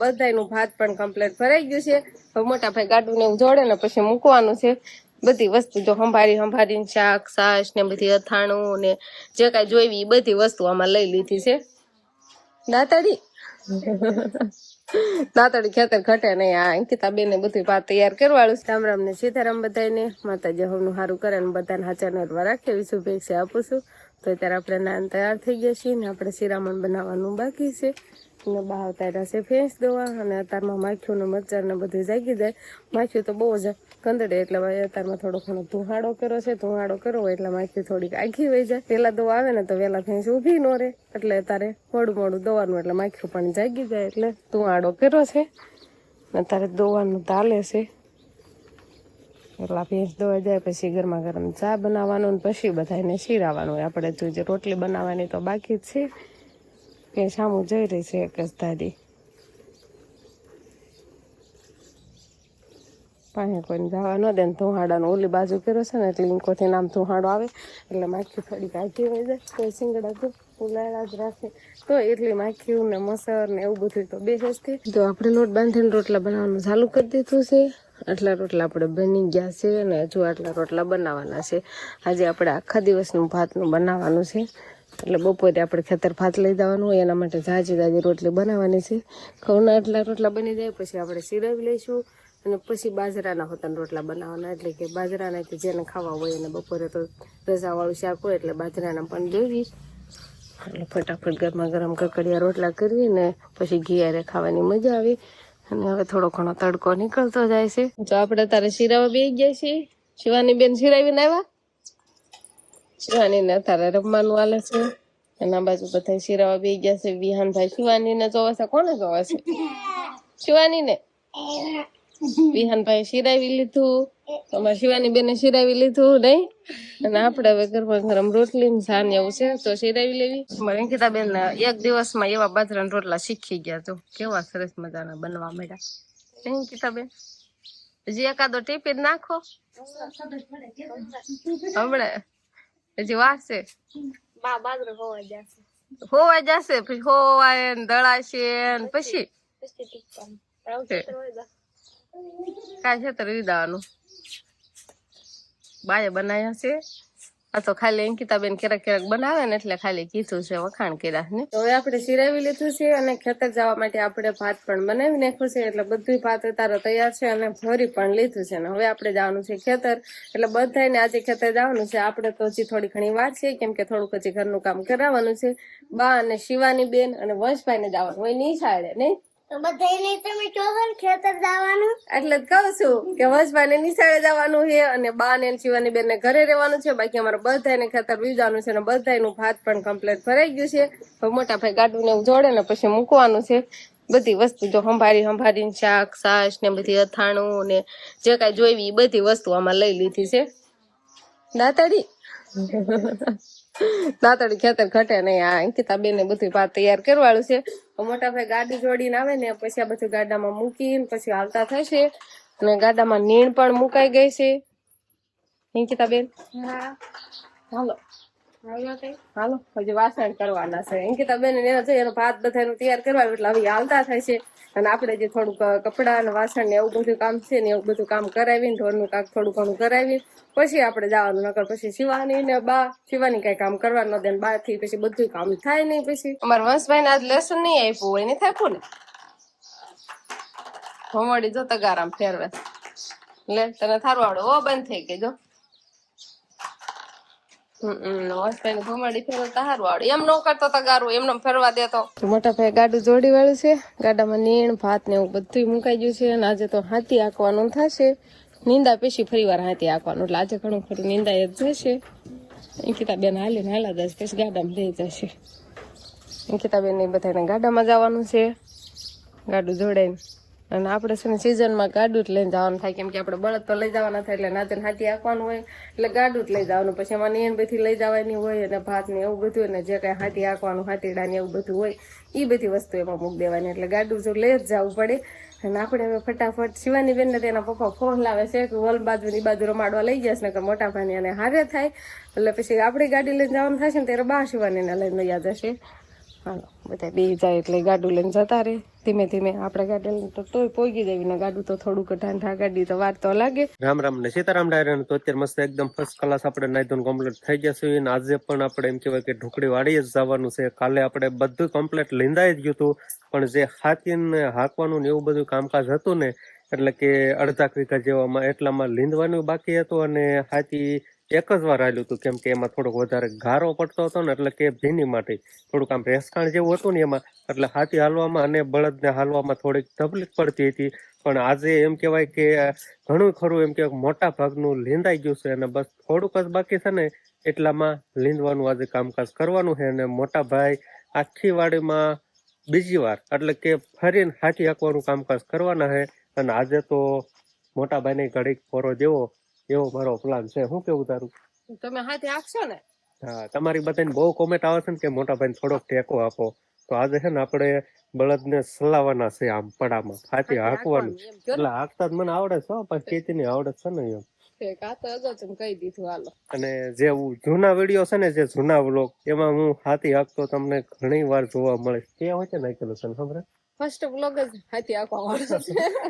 બધાયનું ભાત પણ કમ્પ્લીટ ભરાઈ ગયું છે. હવે મોટા ભાઈ ગાડું ને જોડે ને પછી મૂકવાનું છે. બધી વસ્તુ જો સંભાળી સંભાળીને શાક સાસ ને બધી અથાણું ને જે કાંઈ જોઈવી બધી વસ્તુ આમાં લઈ લીધી છે. દાતાડી? દાતાડી ખેતર ઘટે નહીં. આ અંકિતા બેને બધું ભાત તૈયાર કરવાળું રામ રામ ને સીતારામ બધાને માતાજી હવનું સારું કરે ને બધાને હાચા નરવા રાખે. એવી શુભેચ્છા આપું છું. તો અત્યારે આપણે નાન તૈયાર થઈ ગયા છીએ ને આપણે શિરામણ બનાવવાનું બાકી છે. ને બહાર તાર્યા છે. ફેંસ દેવા અને અત્યારમાં માખ્યું ને બધું જાગી જાય. માખ્યું તો બહુ જ કંદડે એટલે અત્યારમાં થોડો ઘણો ધુહાડો કર્યો છે. ધુહાડો કર્યો એટલે માખ્યું થોડીક આખી વહી જાય. પેલા દવા આવે ને તો વેલા ફેંસ ઊભી ન રહે. એટલે અત્યારે મોડું મોડું દવાનું એટલે માખ્યું પણ જાગી જાય એટલે ધુહાડો કર્યો છે. ને અત્યારે દોવાનું તાલે છે. એટલા ભેંસ દોવા જાય પછી ગરમા ગરમ ચા બનાવવાનું ને પછી બધાને શીરાવાનું આપણે જોઈએ રોટલી બનાવવાની તો બાકી જ છે. કે સામું જઈ રહી છે એક જ દાદી પાસે કોઈને જવા ન ઓલી બાજુ કર્યો છે ને એટલે ઇન્કોથી નામ ધુહાડો આવે, એટલે માખી થોડી કાઢી હોય જાય તો સિંગડા તો ઉલાળા જ રાખે. તો એટલી માખી ને મસર ને એવું બધું તો બેસે જ તો આપણે લોટ બાંધીને રોટલા બનાવવાનું ચાલુ કરી દીધું છે. આટલા રોટલા આપણે બની ગયા છે અને હજુ આટલા રોટલા બનાવવાના છે. આજે આપણે આખા દિવસનું ભાતનું બનાવવાનું છે. એટલે બપોરે આપણે ખેતર ભાત લઈ જવાનું હોય, એના માટે જાજી જાજી રોટલી બનાવવાની છે. ઘઉંના આટલા રોટલા બની જાય, પછી આપણે સિરાવી લઈશું અને પછી બાજરાના હોતા રોટલા બનાવવાના. એટલે કે બાજરાના કે જેને ખાવા હોય અને બપોરે તો રસાવાળું શાક હોય એટલે બાજરાના પણ દેવી એટલે ફટાફટ ગરમા ગરમ કકડિયા રોટલા કરીને પછી ઘી ખાવાની મજા આવે. અને હવે થોડો ઘણો તડકો નીકળતો જાય છે. જો આપણે તારે શિરાવા બે ગયા છીએ, શિવાની બેન શિરાવીને આવ્યા? શિવાની ને તારે રમવાનું હાલે છે? એના બાજુ બધા શિરાવા બે ગયા છે. વિહાનભાઈ શિવાની ને જોવે છે? કોને જોવે છે? શિવાની ને વિહાનભાઈ શિરાવી લીધું. અમારે શિવાની બેને શિરાવી લીધું નહીં. અને આપણે હવે ગરમા ગરમ રોટલી ને એવું છે, તો શિરાવી લેવી. અમારે અંકિતા બેન એક દિવસમાં એવા બાજરાના રોટલા શીખી ગયા તો કેવા સરસ મજાના બનવા માંડ્યા. અંકિતા બેન હજી એકાદો ટીપી નાખો. હમણાં. હજી છે બા બાજરો હોવા જશે પછી હોવાય ને દળાશે ને પછી કાંઈ છે તો રહી દેવાનું બાએ બનાવ્યા છે? આ તો ખાલી અંકિતાબેન ક્યારેક ક્યારેક બનાવે ને એટલે ખાલી કીધું છે વખાણ કર્યા ને. હવે આપણે સિરાવી લીધું છે અને ખેતર જવા માટે આપણે ભાત પણ બનાવી નાખ્યું છે એટલે બધું ભાત અત્યારે તૈયાર છે અને ભરી પણ લીધું છે ને. હવે આપણે જવાનું છે ખેતર એટલે બધાને આજે ખેતર જવાનું છે. આપણે તો હજી થોડી ઘણી વાર છે કેમ કે થોડુંક હજી ઘરનું કામ કરાવવાનું છે. બા અને શિવાની બેન અને વંશભાઈને જવાનું. હોય નહીં નિશાળે નહીં? બધાને તમે ચોગન ખેતર જવાનું? એટલે જ કહું છું કે વંશભાઈ ને નિશાળે જવાનું છે અને બા ને શિવાની બેન ને ઘરે રહેવાનું છે. બાકી અમારે બધાને ખેતર બીજાનું છે અને બધાનું ભાત પણ કમ્પ્લીટ ભરાઈ ગયું છે. હવે મોટા ભાઈ ગાડું ને જોડે ને પછી મૂકવાનું છે. બધી વસ્તુ જો સંભાળી સંભાળીને શાક સાસ ને બધી અથાણું ને જે કાંઈ જોઈવી બધી વસ્તુ આમાં લઈ લીધી છે. દાતાડી દાતાડી ખેતર ઘટે નહીં. આ અંકિતા બેને બધું ભાત તૈયાર કરવાળું છે. મોટા ભાઈ ગાડી જોડીને આવે ને, પછી આ બધું ગાડામાં મૂકીને પછી હાલતા થશે. અને ગાડામાં નીણ પણ મુકાઈ ગઈ છે. અંકિતા બેન હાલો. હાલો હજી વાસણ કરવાના છે. અંકિતા બેન એનો છે એનો ભાત બધાનું તૈયાર કરવા એટલે હવે હાલતા થાય છે. અને આપણે જે થોડુંક કપડા અને વાસણ ને એવું બધું કામ છે ને એવું બધું કામ કરાવી ઢોરનું કાંક થોડું ઘણું કરાવી પછી આપણે જવાનું નકર પછી શિવાની ને બા શિવાની કઈ કામ કરવાનું ન દે બા થી પછી બધું કામ થાય નહીં પછી. અમારા વંશભાઈ ને આજ લેસન નહીં આપ્યું હોય નહીં થાપ્યું ને હોમવાડી જો તગારામ ફેરવે. લે તને થારું આવડે ઓ બંધ થઈ ગઈ જો. મોટા ભાઈ ગાડું જોડી વાળું છે, ગાડામાં નીણ, ભાત ને એવું બધું મુકાઈ ગયું છે, અને આજે તો હાથી આંકવાનું થશે. નિંદા પછી ફરી વાર હાથી આંકવાનું, એટલે આજે ઘણું ખરું નિંદા જ જશે અંકિતા બેન હાલીને હાલા દસ પછી ગાડામાં લઈ જશે. અંકિતા બેન ને બધાને ગાડામાં જવાનું છે. ગાડું જોડાઈને. અને આપણે છે ને સિઝનમાં ગાડું જ લઈને જવાનું થાય, કેમ કે આપણે બળદ તો લઈ જવાના થાય એટલે નાચન હાથી આંકવાનું હોય, એટલે ગાડું જ લઈ જવાનું. પછી એમાં નીણ બધી લઈ જવાની હોય અને ભાત ને એવું બધું અને જે કાંઈ હાથી આંકવાનું હાથીડા ને એવું બધું હોય એ બધી વસ્તુ એમાં મૂકી દેવાની. એટલે ગાડું જો લઈ જ જવું પડે. અને આપણે હવે ફટાફટ શિવાની બેન ને તેના પપ્પા ફોન લાવે છે કે વલ બાજુ ની બાજુ રમાડવા લઈ જશે ને કે મોટા ભાઈ અને હારે થાય. એટલે પછી આપણી ગાડી લઈને જવાનું થશે ને ત્યારે બા શિવાની ને લઈને લઈ જશે. હાલો બધા બે જાય એટલે ગાડું લઈને જતા રહે ધીમે ધીમે આપણે ગાડું લઈને તો તોય પોગી દેવી ને ગાડું તો થોડુંક ઢાંઢા ગાડી તો વાર તો લાગે. રામ રામ ને સીતારામ ડાયરા તો અત્યારે મસ્ત એકદમ ફર્સ્ટ ક્લાસ આપણે નાઈ ધોઈને કમ્પ્લીટ થઈ જશે અને આજે પણ આપણે એમ કહેવાય કે ઢોકળી વાળી જ જવાનું છે. કાલે આપણે બધું કમ્પ્લીટ લીંદાઈ જ ગયું હતું. પણ જે હાથીને હાંકવાનું ને એવું બધું કામકાજ હતું ને, એટલે કે અડધા વીઘા જેવામાં એટલામાં લીંદવાનું બાકી હતું. અને હાથી એક જ વાર આવેલું હતું કેમ કે એમાં થોડોક વધારે ગારો પડતો હતો ને, એટલે કે ભીની માટે, થોડુંક આમ રેસકાણ જેવું હતું ને એમાં, એટલે હાથી હાલવામાં અને બળદને હાલવામાં થોડીક તકલીફ પડતી હતી. પણ આજે એમ કહેવાય કે ઘણું ખરું એમ કે મોટા ભાગનું લીંદાઈ ગયું છે અને બસ થોડુંક જ બાકી છે ને, એટલામાં લીંદવાનું આજે કામકાજ કરવાનું છે અને મોટા ભાઈ આખી વાડીમાં બીજી વાર, એટલે કે ફરીને હાથી હાંકવાનું કામકાજ કરવાના છે. અને આજે તો મોટા ભાઈને ઘડીક ફોરો દેવો એવો મારો પ્લાન છે. શું કેવું તારું? તમે હાથે આપશો ને? હા તમારી બધાને બહુ કોમેન્ટ આવે છે ને કે મોટા ભાઈ થોડોક ટેકો આપો. તો આજે છે ને આપણે બળદને સલાવવાના છે આમ પડામાં. હાથી હાંકવાનું એટલે હાંકતા મને આવડે છે પણ ખેતી ની આવડે છે ને એમ અને જે જૂના વીડિયો છે ને જે જૂના વ્લોગ એમાં હું હાથી હાંકતો તમને ઘણી વાર જોવા મળે. કે હોય છે નાખેલું છે ખબર ફર્સ્ટ વ્લોગ જ હાથી આખો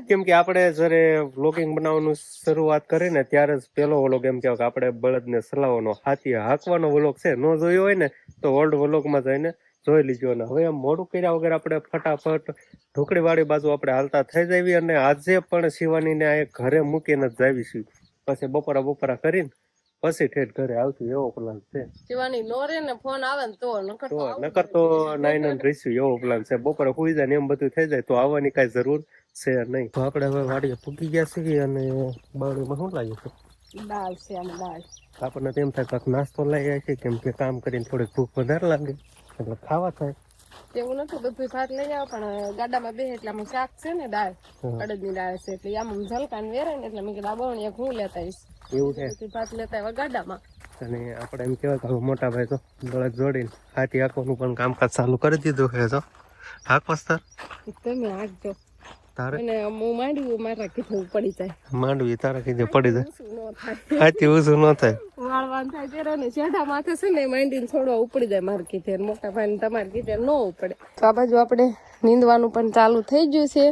કેમ કે આપણે જ્યારે વ્લોગિંગ બનાવવાનું શરૂઆત કરી ને ત્યારે જ પેલો વ્લોગ એમ કહેવાય કે આપણે બળદને સલાવવાનો, હાથી હાંકવાનો વ્લોગ છે. ન જોયો હોય ને તો ઓલ્ડ વ્લોગમાં જઈને જોઈ લીજો. અને હવે આમ મોડું કર્યા વગર આપણે ફટાફટ ઢોકળીવાળી બાજુ આપણે હાલતા થઈ જઈએ અને આજે પણ શિવાનીને આ ઘરે મૂકીને જ જાવીશું પછી બપોરા બપોરા કરીને પછી ઠેઠ ઘરે આવતું એવો પ્લાન છે. શિવાની નો રે ને ફોન આવે ને તો નકર તો નકર તો નાઈન નાઈન રહીશું એવો પ્લાન છે. બપોરે હોઈ જાય ને એમ બધું થઈ જાય તો આવવાની કાંઈ જરૂર છે નહીં. તો આપણે હવે વાડીએ પૂકી ગયા છીએ અને બાવળીમાં શું લાગ્યું છે? દાળ છે આમ દાળ. આપણને તેમ થાય કાંક નાસ્તો લઈ જાય છે કેમ કે કામ કરીને થોડીક ભૂખ વધારે લાગે એટલે ખાવા થાય. એવું નથી બધું ભાત લઈ આવ પણ ગાડામાં બે એટલે આમાં શાક છે ને દાળ. અડદની દાળ છે. એટલે આમ ઝલકા ને વેરે ને એટલે મેં કીધું આ બવણી એક હું લેતા આવીશ. એવું છે? ભાત લેતા આવ્યા ગાડામાં. અને આપણે એમ કહેવાય કે મોટા ભાઈ તો બળદ જોડીને હાથી હાંકવાનું પણ કામકાજ ચાલુ કરી દીધું છે તો હાંકવાસ પસ્તર તમે હાંકજો. તારે? અને હું માંડવી મારા કીધું પડી જાય. માંડવી તારા કીધું પડી જાય. ન હાથી ઊંચું ન થાય. વાળવાન થાય ત્યારે ને શેઢા માથે છે ને માંડીને છોડવા ઉપડી જાય માર કીધે. મોટા ભાઈ ને તમારે કીધે ન ઉપડે. તો આ બાજુ આપણે નીંદવાનું પણ ચાલુ થઈ ગયું છે.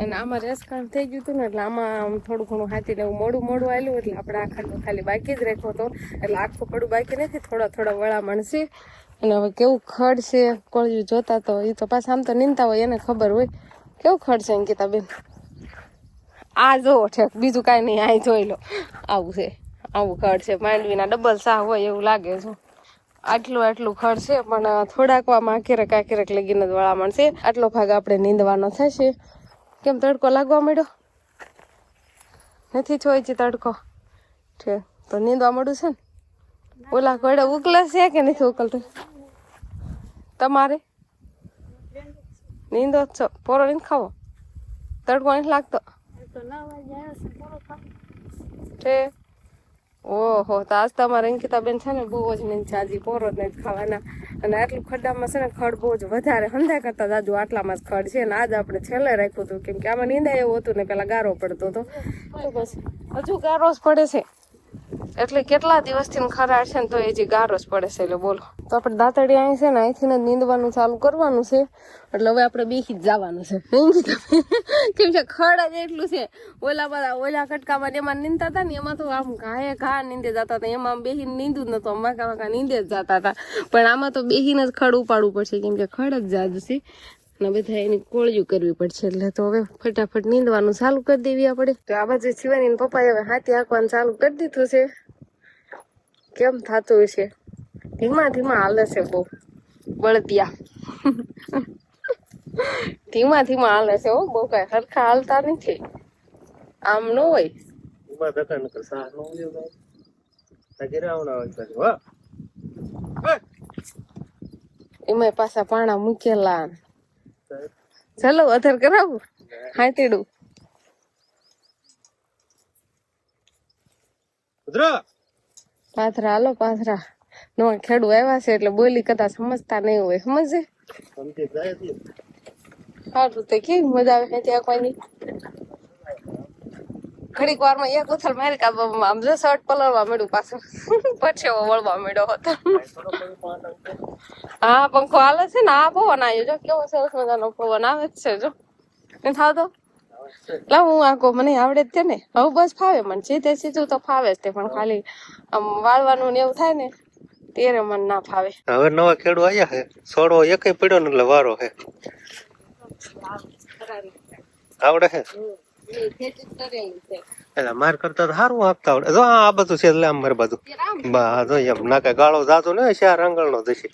અને આમાં રેસકાણ થઈ ગયું હતું ને એટલે આમાં થોડું ઘણું હાથીને એવું મોડું મોડું આવ્યું એટલે આપણે આખા ખાલી બાકી જ રાખ્યો હતો. એટલે આખું પડું બાકી નથી થોડા થોડા વળા મળશે અને હવે કેવું ખડ છે કોળિયું જોતા તો એ તો પાછા આમ તો નીંદતા હોય એને ખબર હોય. કેવું ખર્ચે અંકિતાબેન આ જોવો છે, બીજું કાંઈ નહીં, આ જોઈ લો. આવું છે, આવું ખડ છે. માંડવીના ડબલ સાહ હોય એવું લાગે છે. આટલું આટલું ખર્ચે પણ થોડાક વામાં ક્યારેક આ ક્યારેક લગીને જ વળામણ મળશે આટલો ભાગ આપણે નીંદવાનો થશે. કેમ તડકો લાગવા મળ્યો નથી જોઈ છે તડકો. છે, તો નીંદવા મળ્યું છે ને? ઓલા ઘોડે ઉકલે કે નથી ઉકલતું? તમારે? નીંદો છો પોરો નહીં ખાવો તડકો નથી લાગતો છે ઓહો તો આજ તમારે અંકિતાબેન છે ને બહુ જ નહીં છે પોરો જ નહીં ખાવાના અને આટલું ખડ્ડામાં છે ને ખડ બહુ જ વધારે હંધા કરતા દાદુ આટલામાં જ ખડ છે ને આજ આપણે છેલ્લે રાખ્યું હતું કેમ કે આમાં નીંદા એવું હતું ને પેલા ગારો પડતો તો હજુ ગારો જ પડે છે એટલે કેટલા દિવસથી ખરાડ છે ને તો એ જે ગારો જ પડે છે, એટલે બોલો. તો આપણે દાંતડી અહીં છે ને, અહીંથી નીંદવાનું ચાલુ કરવાનું છે. એટલે હવે આપણે બેસી જ જવાનું છે. કેમ છે ખડ જ એટલું છે. ઓલા બધા, ઓલા કટકામાં એમાં નીંદતા હતા ને, એમાં તો આમ ઘાએ ઘા નીંદે જતા હતા. એમાં બેહીને નીંદું જ નતું વાંકા વાંકા નીંદે જ જતા હતા. પણ આમાં તો બેહીને જ ખડ ઉપાડવું પડશે, કેમ કે ખડ જ જાજ છે. અને બધા એની કોળિયું કરવી પડશે એટલે તો હવે ફટાફટ નીંદવાનું ચાલુ કરી દેવી આપણે તો આ બાજુ શિવાની પપ્પાએ હવે હાથી હાંકવાનું ચાલુ કરી દીધું છે. કેમ થતું છે ધીમા ધીમા હાલે છે બહુ. બળદિયા. ધીમા ધીમા હાલે છે હો બહુ કઈ સરખા હાલતા નથી. આમ ન હોય. ધક્કા નકર સાહ નો રાવણા હોય પાછું એમાં પાછા પાણા મૂકેલા. ચલો અધર કરાવું. રુદ્ર પાથરા હાલો પાથરા. નો ખેડૂ આવ્યા છે એટલે બોલી કદાચ સમજતા નહીં હોય. સમજે? સમજી જાય છે. સારું તો કેવી મજા આવે? ત્યાં આખવાની ઘડીક વારમાં એક ઉથલ મારી કાપવામાં આમ જો શર્ટ પલળવા મળ્યું પાછું. પછી વળવા મળ્યો હતો. હા પંખો હાલે છે ને આ પવન આવ્યો. જો કેવો સરસ મજાનો પવન આવે જ છે જો. નથી આવતો લા હું આખો મને આવડે જ છે ને. હવે બસ ફાવે મને. સીધે સીધું તો ફાવે જ તે પણ ખાલી આમ વાળવાનું ને એવું થાય ને ત્યારે મને ના ફાવે. હવે નવા ખેડૂ આવ્યા હે. છોડવો એકય પડ્યો ને એટલે વારો છે આવડે હે? એટલે માર કરતા તો સારું આપતા આવડે. જો આ બધું છે એટલે આમ મારે બાજુ બા, જો એમ ના કઈ ગાળો જાતો ને ચાર રંગળ નો જશે?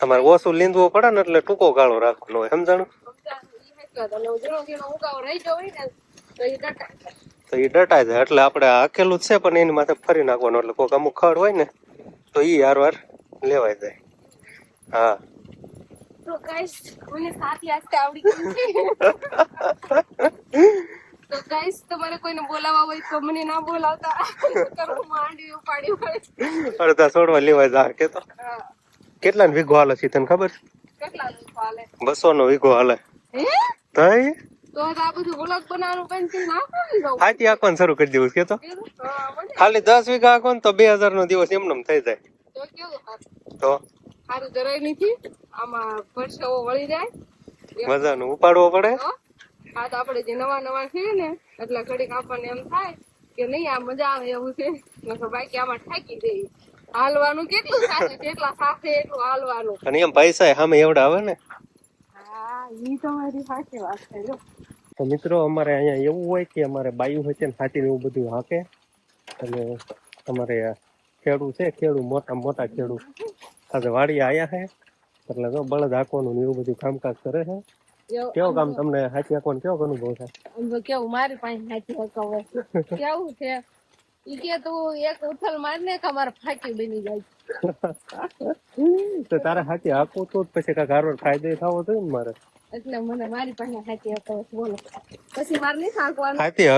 તમારે ઓછું લીંદવું પડે ને એટલે ટૂંકો ગાળો રાખવાનો હોય, સમજાણું? તો એ ડટાય જાય, એટલે આપણે આખેલું જ છે, પણ એની માથે ફરી નાખવાનું, એટલે કોઈક અમુક ખડ હોય ને, તો એ હાર વાર લેવાય જાય. હા. તો ગાઈસ મને સાથી આસ્તે આવડી છે. તો ગાઈસ તમારે કોઈને બોલાવવા હોય તો મને ના બોલાવતા. કરો માંડી ઉપાડી હોય. અડધા છોડવા લેવાય જા કે તો. કેટલા ને વીઘો હાલે છે તને ખબર? કેટલા વીઘો હાલે? બસો નો વીઘો હાલે. હે? તઈ? તો આ બધું વ્લોગ બનાવવાનું પેન્સિલ નાખો હાથી આંકવાનું શરૂ કરી દેવું કે તો. ખાલી દસ વીઘા આખો ને તો બે હજાર નો દિવસ એમને એમ થઈ જાય. તો કેવું તો? સારું જરાય નથી. આમાં પરસેવો વળી જાય. મજાનું. ઉપાડવો પડે? હા. આ તો આપણે જે નવા નવા છીએ ને એટલે ઘડીક આપણને એમ થાય કે નહીં આ મજા આવે એવું છે. નકર બાકી આમાં થાકી જઈએ હાલવાનું કેટલું સાથે કેટલા સાથે એટલું હાલવાનું. અને એમ પૈસા સામે એવડા આવે ને? હા ઈ તમારી સાચી વાત છે જો. તો મિત્રો અમારે અહીંયા એવું હોય કે અમારે બાયું હોય છે ને હાથી એવું બધું હાકે. અને અમારે ખેડૂ છે ખેડૂ મોટા મોટા ખેડૂ આજે વાડી આયા છે એટલે જો બળદ હાંકવાનું ને એવું બધું કામકાજ કરે છે. કેવો કામ તમને હાથી હાંકવાનું કેવો અનુભવ થાય કેવું મારી પાસે હાથી હકાવે કેવું છે? ઈ કે તું એક ઉથલ મારને કે અમારે ફાકી બની જાય. તો તારે હાથી હાંકવું તો પછી કાંઈક હારો ફાયદો થવો જોઈએ ને મારે. એટલે મને મારી પાસે સાચી હકાવે બોલો. પછી મારે નહીં હાથી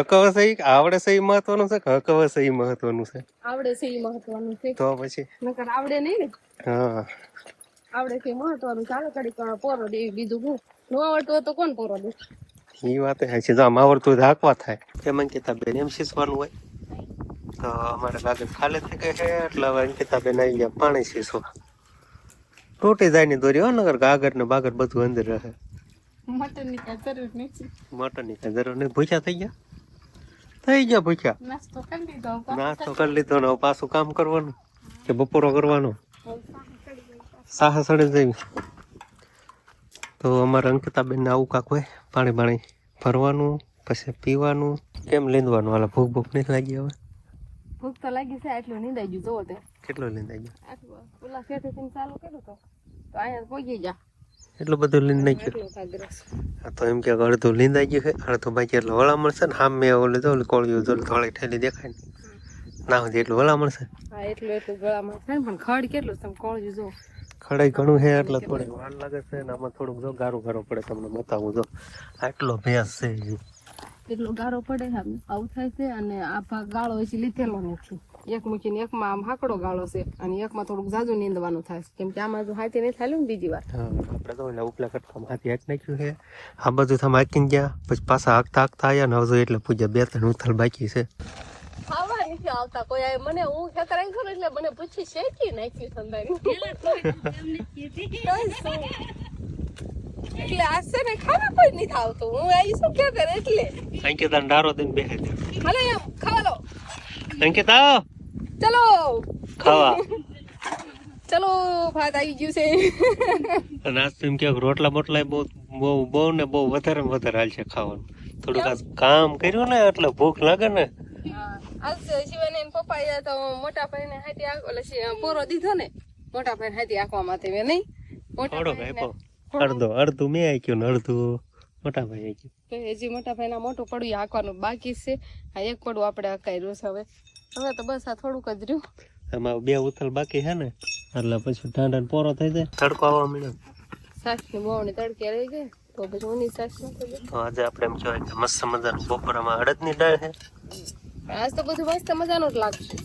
આવડે છે ઈ મહત્વનું છે કે હકવે એ મહત્વનું છે? આવડે છે એ મહત્વનું છે. તો પછી? નકર આવડે નહીં ને. હા. આવડે છે મહત્વનું. ચાલો વાર પોરો દે બીજું હું. ન આવડતું હોય તો કોણ પોરો દે? એ વાત હે છે જો આમ આવડતું હોય તો થાય. એમ અંકિતા બેન એમ શીસવાનું હોય. તો અમારે લાગે ખાલી થઈ ગઈ છે એટલે હવે અંકિતા બેન આવી ગયા પાણી શીસવા. તૂટી જાય ની દોરી હો નગર ગાગર ને બાગર બધું અંદર રહે. મટનની કઈ જરૂર નથી. મટનની કઈ જરૂર નહીં ભૂખ્યા થઈ ગયા? થઈ ગયા ભૂખ્યા? નાસ્તો કરી લીધો નાસ્તો કરી લીધો ને પાછું કામ કરવાનું કે બપોરો કરવાનો? સાહે સડે જઈ તો અમારે અંકિતાબેનને આવું કાક હોય પાણી પાણી ભરવાનું પછી પીવાનું કેમ લીંદવાનું? હાલ ભૂખ ભૂખ નહીં લાગી હવે? ભૂખ તો લાગી છે એટલું નીંદાઈ ગયું જોવો તે. કેટલો લીંદાઈ ગયો? આટલું ઓલા શેઠેથી ચાલુ કર્યું તો તો અહીંયા પહોંચી જા એટલું બધું લીંદ નહીં આ તો એમ કે અડધું લીંદાઈ ગયું છે અડધું બાકી એટલે વળા મળશે ને હામે ઓલે તો ઓલું કોળિયું જો ધોળી ઠેલી દેખાય ને. ના સુધી એટલું વળા મળશે? હા એટલું એટલું ગળામાં મળશે પણ ખડ કેટલું તમે કોળિયું જો ખડાઈ ઘણું છે એટલે થોડી વાર લાગે છે ને આમાં થોડુંક જો ગારો ગારો પડે તમને બતાવું જો. આટલો ભેંસ છે. એટલો ગારો પડે છે. આવું થાય છે અને આ ભાગ ગાળો છે લીધેલો નથી. એક મૂકીને એકમાં આમ હાકડો ગાળો છે અને એકમાં થોડુંક જાજુ નીંદવાનું થાય છે. કેમ કે આમાં જો હાથી નહીં થાય ને બીજી વાર. આપણે તો ઓલા ઉપલા કટકામાં હાથી હાથ નાખ્યું છે. આ બધું તમે હાકીને ગયા પછી પાછા હાકતા હાકતા આવ્યા ને હજુ એટલે પૂજા બે ત્રણ ઉથલ બાકી છે. નથી આવતા. કોઈ મને હું ખેતર આવી છું એટલે મને પૂછી શેકી નાખ્યું સંદાય એટલે આ છે ને ખાવા કોઈ નથી આવતું. હું આવી છું ખેતર એટલે? અંકિતા ડારો દઈને બેસે હાલો એમ ખાવા લો. અંકિતા ચલો. ખાવા. ચલો ભાત આવી ગયું છે. અને આજ તો એમ કે રોટલા બોટલા બહુ બહુ બહુ ને બહુ વધારે ને વધારે હાલ છે ખાવાનું. થોડુંક કામ કર્યું ને એટલે ભૂખ લાગે ને. આજ શિવાને એના પપ્પાએ તો મોટા ભાઈને હાથી આખ ઓલે પોરો દીધો ને મોટા ભાઈને હાથી આખવા માટે મેં નહીં. અડધો અડધું મેં આક્યું ને અડધું મોટા ભાઈ આક્યું તો હજી મોટા ભાઈના મોટું પડું હાંકવાનું બાકી છે. આ એક પડું આપણે હકાયું છે હવે. હવે તો બસ આ થોડુંક જ રહ્યું. એમાં બે ઉથલ બાકી છે ને એટલે પછી ઠંડા ને પોરો થઈ જાય. તડકો આવવા મળ્યો સાસની બહુની તડકે રહી ગઈ તો પછી ઊની સાસ તો આજે આપણે એમ કહેવાય કે મસ્ત મજાનું બપોરામાં અડદની દાળ છે. આજ તો બધું મસ્ત મજાનું જ લાગશે.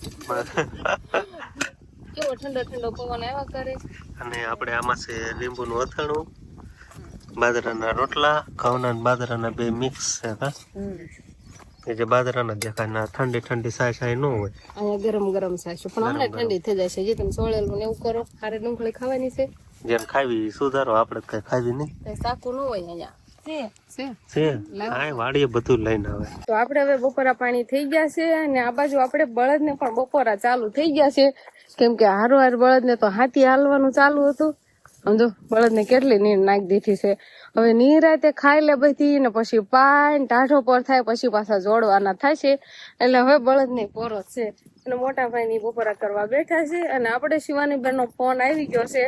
કેવો ઠંડો ઠંડો પવન આવ્યા કરે. અને આપણે આમાં છે લીંબુનું અથાણું બાજરાના રોટલા ઘઉંના ને બાજરાના બે મિક્સ છે હા? એ જે બાજરાના દેખાય ના ઠંડી ઠંડી સાય સાય ન હોય. અહીંયા ગરમ ગરમ સાચું પણ હમણાં ઠંડી થઈ જાય છે જે તમે સોળેલું ને એવું કરો હારે ડુંગળી ખાવાની છે. જેમ ખાવી સુધારો આપણે કઈ ખાવી નહીં. કઈ સાકું ન હોય અહીંયા. છે? હા વાડીએ બધું લઈને આવે. તો આપણે હવે બપોરા પાણી થઈ ગયા છે અને આ બાજુ આપણે બળદને પણ બપોરા ચાલુ થઈ ગયા છે. કેમ કે હારો હાર બળદને તો હાથી હાલવાનું ચાલુ હતું. સમજો બળદને કેટલી નીર નાખી દીધી છે. હવે નિરાતે ખાઈ લે બધી ને પછી પાન ટાઢો પર થાય પછી પાછા જોડવાના થાય છે. એટલે હવે બળદની પોરો છે. અને મોટા ભાઈની બપોરા કરવા બેઠા છે અને આપણે શિવાની બેનનો ફોન આવી ગયો છે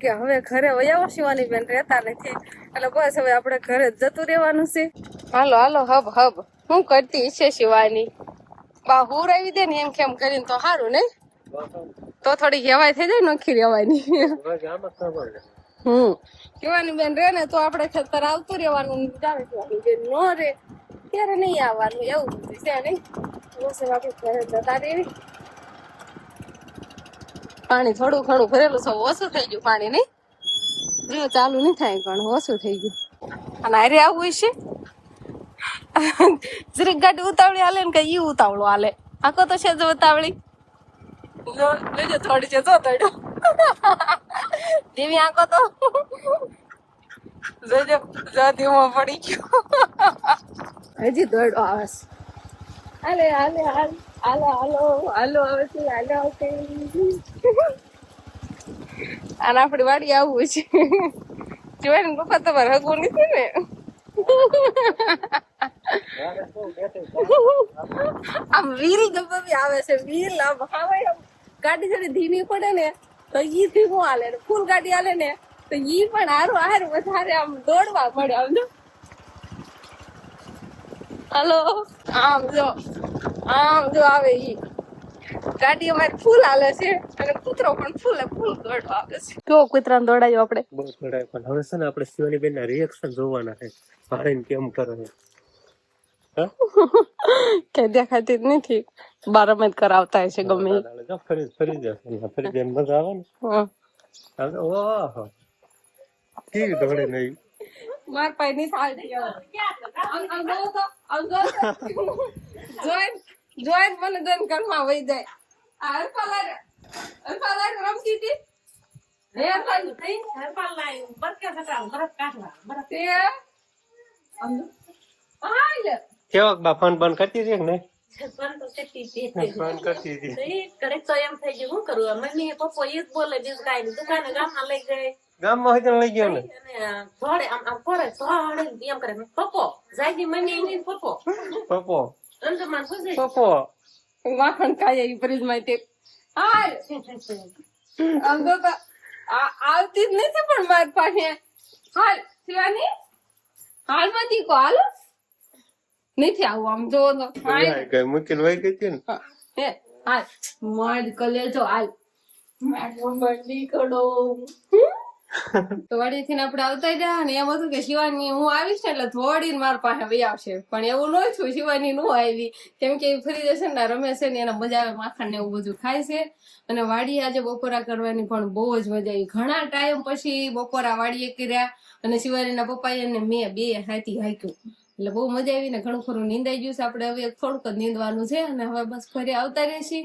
કે હવે ઘરે શિવાની બેન રહેતા નથી. એટલે બસ હવે આપણે ઘરે જતું રહેવાનું છે. હાલો હાલો, હબ હબ. હું કરતી છે શિવાની? બા, હુર આવી દે ને એમ કેમ કરીને તો સારું ને તો થોડી હેવાય થઈ જાય નોખી રહેવાની. હમ. શિવાની બેન રે ને તો આપણે ખેતર આવતું રહેવાનું વિચારે શિવાની ન રે ત્યારે નહીં આવવાનું, એવું બધું છે નહીં હવે આપણે ઘરે જતા રહેવી પાણી થોડું ઘણું ભરેલું છે ઓછું થઈ ગયું પાણી, નહીં? જો, ચાલુ નહીં થાય પણ ઓછું થઈ ગયું. અને આરે આવું છે? જરીક ગાડી ઉતાવળી હાલે ને કે ઈ ઉતાવળું હાલે. આખો તો છે જ ઉતાવળી. લેજો, થોડી છે, જો તડ્યો ધીમી આંખો તો. જોજો, જો, ધીમો પડી ગયો. હજી દોડો આવે છે હાલે હાલે હાલ હાલો હાલો હાલો આવે છે હાલો આવશે અને આપણી વાડી આવવું છે. જોવાય ને પપ્પા તમારે હગવું નથી ને? આમ ગમે બી આવે છે વ્હીલ આમ આવે આમ ગાડી થોડી ધીમી પડે ને તો ઈ ધીમું હાલે ને ફૂલ ગાડી હાલે ને તો ઈ પણ હારું હારું વધારે આમ દોડવા પડે આમ હલો. આમ જો આમ જો આવે ઈ. ગાડી અમારે ફૂલ હાલે છે અને કૂતરો પણ ફૂલે ફૂલ દોડવા આવે છે. કેવો કૂતરાને દોડાયો આપણે. બહુ ઘડાય પણ હવે છે ને આપણે શિવાની બેન ના રિએક્શન જોવાના છે. ભાઈને કેમ કરે છે? કે દેખાતી જ નથી. બાર જ કરાવતા હશે ગમે. ફરી ફરી જશે ફરી બેન મજા આવે ને. ઓહો. કેવી દોડે નહીં માર પૈની સાલ થાળ થઈ ગયો જોવો તો અંગો જોઈન જોઈન મને દન કરવા વહી જાય. આ હરપાલાર હરપાલાર રમતી હતી હે હરપાલ થઈ તે આમ જો. હા લે. કેવાક બા ફોન બંધ કરતી હતી કે નહીં? ફોન કરતી હતી. ગામમાં હોય તો લઈ ગયો ને. પપ્પો પપ્પો. માખણ ખાય એ ફ્રીજમાં તે. હાલ. આમ તો આ આવતી જ નથી પણ મારી પાસે. હાલ શિવાની? હાલ મતી કો હાલ. નથી આવું આમ જો તો. કઈ મુશ્કેલ હોય ગઈ છે ને. હે હાલ. કલે જો હાલ. મંડી કડો તો વાડીથી આપણે આવતા રહ્યા અને એમ હતું કે શિવાની હું આવીશ ને એટલે થોડી મારા પાસે વહી આવશે. પણ એવું ન થયું, શિવાની નું આવી. કેમ કે ફરી જશે ને રમેશ ને એને મજા આવે, માખણ ને એવું બધું ખાય છે. અને વાડી આજે બપોરા કરવાની પણ બહુ જ મજા આવી. ઘણા ટાઈમ પછી બપોરા વાડીએ કર્યા અને શિવાનીના પપ્પાએ અને મેં બે હાથી હાક્યું. એટલે બહુ મજા આવી ને ઘણું ખરું નીંદાઈ ગયું છે. આપણે હવે થોડુંક જ નીંદવાનું છે અને હવે બસ ફરી આવતા રહેશી.